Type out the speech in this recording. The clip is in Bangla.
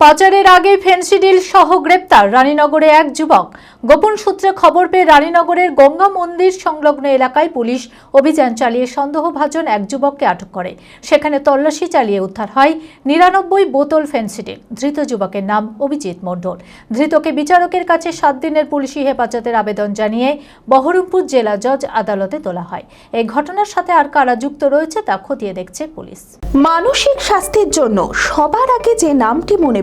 পাচারের আগে ফেন্সিডিল সহ গ্রেপ্তার রানীনগরে এক যুবক। গোপন সূত্রে খবর পেয়ে রানীনগরের গঙ্গা মন্দির সংলগ্ন এলাকায় পুলিশ অভিযান চালিয়ে সন্দেহভাজন এক যুবককে আটক করে। সেখানে তল্লাশি চালিয়ে উদ্ধার হয় নিরানব্বই বোতল ফেন্সিডিল। ধৃত যুবকের নাম অভিজিৎ মণ্ডল। ধৃতকে বিচারকের কাছে সাত দিনের পুলিশি হেফাজতের আবেদন জানিয়ে বহরমপুর জেলা জজ আদালতে তোলা হয়। এই ঘটনার সাথে আর কারা যুক্ত রয়েছে তা খতিয়ে দেখছে পুলিশ। মানসিক স্বাস্থ্যের জন্য সবার আগে যে নামটি মনে